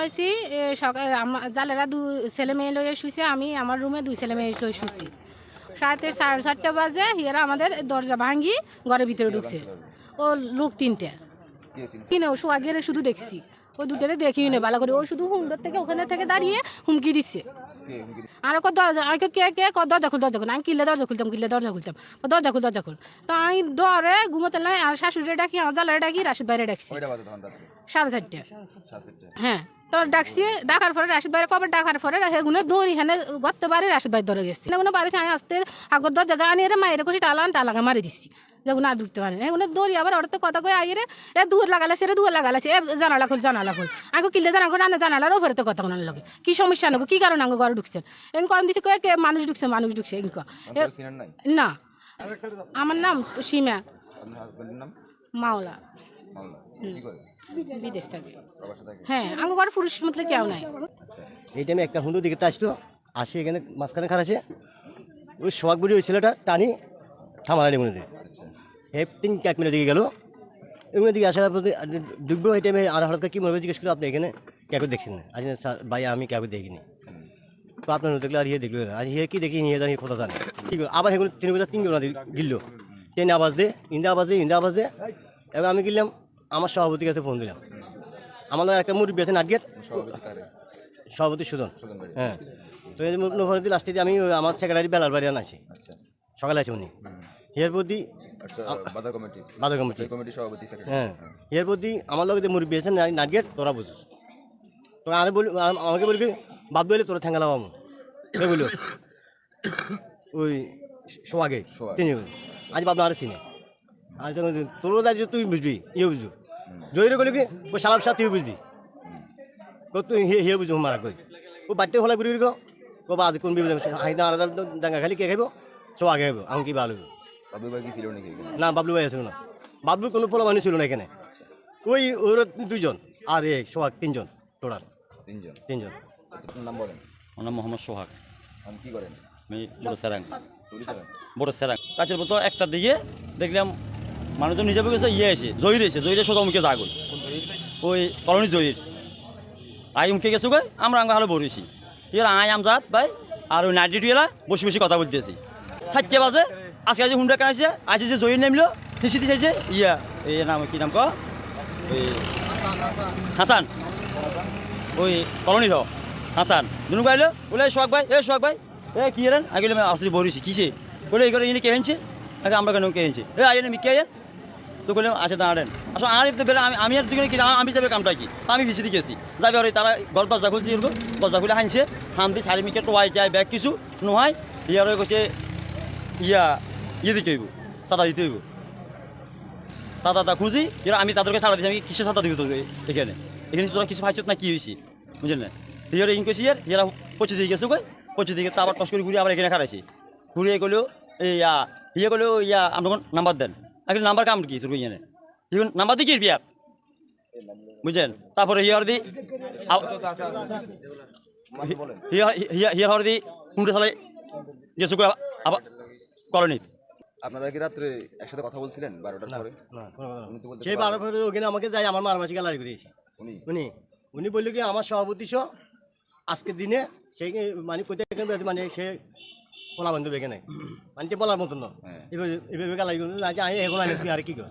ঘুমাইছি জালেরা দু ছেলে মেয়ে লইয়া শুইছে আমি আমার রুমে দুই ছেলে মেয়ে লই শুইছি। সাড়ে সাড়ে চারটা বাজে হিয়ারা আমাদের দরজা ভাঙ্গি ঘরের ভিতরে ঢুকছে। ও লোক তিনটে। কিনে শোয়া গেলে শুধু দেখছি। ওই দুটারে দেখি না ভালো করে। ও শুধু হুমডোর থেকে ওখানে থেকে দাঁড়িয়ে হুমকি দিচ্ছে? আর কত দরজা আর কে কে? ক দরজা খুল দরজা খুল। আমি কিনলে দরজা খুলতাম কিনলে দরজা খুলতাম। দরজা খুল দরজা খুল। তো আমি ডরে ঘুমোতে নাই আর শাশুড়ি ডাকি আমার জালারে ডাকি রাশিদ বাইরে ডাকছি। সাড়ে চারটে। হ্যাঁ। তো ডাকছি ডাকার পরে রাশিদ ভাইয়ের কবে ডাকার পরে হেগুনে দৌড়ি হেনে গত্তে বাড়ি রাশিদ ভাই ধরে গেছি। এগুলো বাড়িতে আমি আসতে আগর দরজা গানি রে মায়ের কষি টালান টালাকে মারি দিচ্ছি যেগুলো আর ঢুকতে পারে এগুলো দৌড়ি আবার ওর তো কথা কয়ে আইরে এ দূর লাগালে রে দূর লাগালাছে এ জানালা খুল জানালা খুল। আগে কিনলে জানা খুল আনে জানালার ওপরে তো কথা কোনার লগে। কি সমস্যা নাকো কি কারণে আঙ্গো ঘরে ঢুকছেন? এন কন দিচ্ছে কয়ে কে মানুষ ঢুকছে মানুষ ঢুকছে নাই? না। আমার নাম সীমা। আপনার মাওলা। বিদেশ থাকে। হ্যাঁ আঙ্গো ঘরে পুরুষ মতলে কেউ নাই। এই টাইমে একটা হুন্দু দিকে আসলো আসে এখানে মাঝখানে খারাছে। ওই সোহাগ বুড়ি ওই ছেলেটা টানি। থামালানি মনে এই তিন এক মিনিট দিকে গেল? এগুলো দিকে আসার পর ডুববো এই টাইমে আর হঠাৎ কি মনে জিজ্ঞেস করল আপনি এখানে? কাউকে দেখছেন না। আজ স্যার, ভাই, আমি কাউকে দেখিনি। তো আপনার দেখলে আর ইয়ে দেখল না। আজ ইয়ে কি দেখি নিয়ে জানি, ফটো জানি। কি করল? আবার এগুলো তিন বছর, তিন গোনা গিললো। ট্রেন আওয়াজ দে, ইন্দা আওয়াজ দে, ইন্দা আওয়াজ দে। এবার আমি গেলাম, আমার সভাপতির কাছে ফোন দিলাম। আমার একটা মুরব্বী আছে নাটগেট সভাপতি সুদন হ্যাঁ। তো এই নভরদি লাস্টে আমি, আমার সেক্রেটারি বেলার বাড়ি আচ্ছা সকালে আছে উনি। এর প্রতি আচ্ছা কমিটি। কমিটি। সভাপতি সেক্রেটারি হ্যাঁ। এর প্রতি আমার লগে যে মুরব্বী আছে নাটগেট তোরা বুঝিস। তো আমি বলি আমাকে বলি বাপ বলে তোরা ঠেঙ্গা লাগাবো। সে বলল ওই সোয়াগে তিনি আজ বাপ না চিনে। আজ তোর দায়িত্ব তুই বুঝবি ইয়ে বুঝবি। জয়ীরে গলি কি ওই সালাম সাথ তুই বুঝবি। তুই হে হে বুঝব মারা কই। ও বাড়িতে হলা ঘুরি গো ও বাদ কোন বিপদ হাইদা আলাদা ডাঙ্গা খালি কে খাইব? সব আগে খাইব আমি কি ভালো হইবো। বাবু ভাই কি ছিল নাকি এখানে? না বাবলু ভাই না। বাবলু কোনো ছিল না এখানে। ওই ওর দুইজন আর এ সোহাগ তিনজন টোটাল। তিনজন? তিনজন। আপনার নাম বলেন। আমার নাম মোহাম্মদ সোহাগ। আপনি কি করেন? আমি বড় স্যারাং বড় স্যারাং কাছের মতো একটা দিকে দেখলাম মানুষজন নিজে গেছে ইয়ে এসে জহির এসে জহিরে সোজা মুখে জাগুল। ওই কলোনি জহির। আই মুখে গেছো গে আমরা আঙ্গা হালো বড়েছি এর আই আম যাত ভাই আর ওই নাইট এলা বসে বসে কথা বলতেছি। সাতটে বাজে আজকে আজ হুন্ডা কানাইছে আজ যে জহির নামলো নিশি দিছে ইয়া, এই নাম, কি নাম ওই হাসান। ওই কলোনি ধ হাসান। দুনু গাইলো বলে সোহাগ ভাই এ সোহাগ ভাই, এ কি এরেন? আগে আসলে বরিছি কিসে? বলে, এই করে ইনি কে হেনছে? আগে আমরা কেন কে হেনছে? এ আইনে মি কে আইন তো বললাম আচ্ছা দাঁড়ান আসলে আর তো বেলা, আমি আমি আর দুজনে কি, আমি যাবে কামটা কি? আমি ভিসি দিয়ে গেছি। যাবে আর তারা ঘর দরজা খুলছি, এরকম। দরজা খুলে হানছে হাম দিয়ে সারি মিকে, টোয়াই যায় ব্যাগ কিছু, নোহাই, ইয়ার কইছে ইয়া ইয়ে দিতে চাঁদা দিতে হইব। চাঁদা তা খুঁজি, এরা আমি তাদেরকে ছাড়া দিচ্ছি আমি কিসের চাঁদা দিব তোর এখানে? এখানে তোরা কিছু পাইছত না কি হয়েছে বুঝলেন না? ইন ইয়ার এরা পচে দিয়ে গেছে কই? পচে দিয়ে তো আবার টস করে ঘুরে আবার এখানে খারাইছি গেলেও ইয়া ইয়ে গেলেও ইয়া আপনার নাম্বার দেন। আগে নাম্বার কাম কি তোর ইয়ে এখন নাম্বার দিয়ে কি বিয়া বুঝলেন? তারপরে হিয়ার দি হিয়ার হর দি কুমড়ে সালে গেছো কই আবার কলোনি আপনারা কি রাত্রে একসাথে কথা বলছিলেন বারোটার পরে? সেই বারো ফেরত ওখানে আমাকে যাই আমার মার মাসি গালারি করেছি উনি? উনি? উনি বলল কি আমার সভাপতি সহ আজকের দিনে সেই মানে কোথায় মানে সে পোলা বান্ধব এখানে। মানে বলার মতন না। হ্যাঁ। এভাবে এভাবে গালারি যে আমি এখন আর কি কর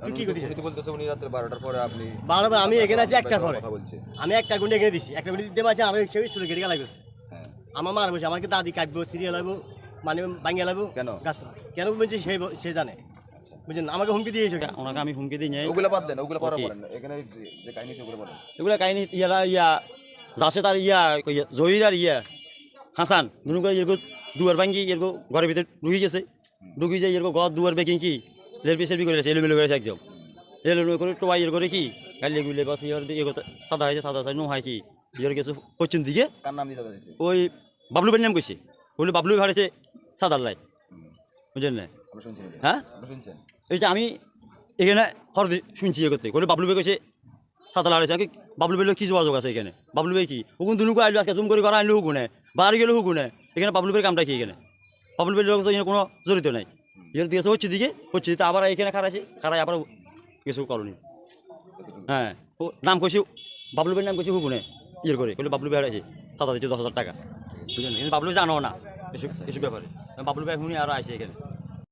তুই কি করিস উনি তো বলতেছে উনি রাত্রে বারোটার পরে আপনি আমি এখানে আছি কথা বলছে। আমি একটা গুন্ডে এখানে দিছি। একটা গুন্ডে দিতে পারছি আমি সেই শুরু কেটে গালাই করছি। হ্যাঁ। আমার মার বসে আমাকে দাদি কাটবো সিরিয়াল লাগবো মানে ভাঙিয়ে লাগবো কেন? গাছ কেন বলছে সে সে জানে? আচ্ছা। বুঝলেন আমাকে হুমকি দিয়েছে ওনাকে আমি হুমকি দিই নাই। ওগুলো বাদ দেন ওগুলো পরে. বলেন। এখানে যে- কাহিনী সেগুলো বলেন। এগুলা কাহিনী ইয়ারা ইয়া যাচ্ছে তার ইয়া জহির আর ইয়া হাসান দুনু করে এরকম দুয়ার ভাঙ্গি এরকম ঘরের ভিতরে ঢুকে গেছে। ঢুকে যায় এরকম ঘর দুয়ার বেকিং কি? লেরবি সেরবি করে গেছে এলোমেলো করেছে একদম। এলোমেলো করে টোয়াই এর করে কি? গালি গুলে বাস ইয়ার দিকে সাদা হয়েছে সাদা নো হয় কি? ইয়ার গেছে পশ্চিম দিকে। কার নাম ওই বাবলু বের নাম কইছে। বলে বাবলু ভাড়েছে সাদার লাই বুঝলেন না? হ্যাঁ? শুনছেন। এইটা আমি এখানে খরচ শুনছি ইয়ে করতে। বলে বাবলু ভাই কইছে সাদা লাগাইছে আগে বাবলু ভাই কি যোগাযোগ আছে এখানে? বাবলু ভাই কি? ওগুন দুনুকু আইলো আজকে জুম করে করা আনলো হুকুনে। বাড়ি গেলো হুকুনে। এখানে বাবলু ভাইয়ের কামটা কি এখানে? বাবলু ভাইয়ের লোক তো এখানে কোনো জড়িত নাই। এর দিয়েছে হচ্ছে দিকে হচ্ছে দিতে আবার এখানে খারাইছে খারাই আবার কিছু করনি কতটুকু? হ্যাঁ ও নাম কইছি বাবলু ভাইয়ের নাম কইছি হুকুনে ইয়ে করে। বলে বাবলু ভাই আছে সাদা দিচ্ছে দশ হাজার টাকা। বুঝলেন? কিন্তু বাবলু জানো না এসব এসব ব্যাপারে। বাবলু ভাই শুনি আরও আসে এখানে।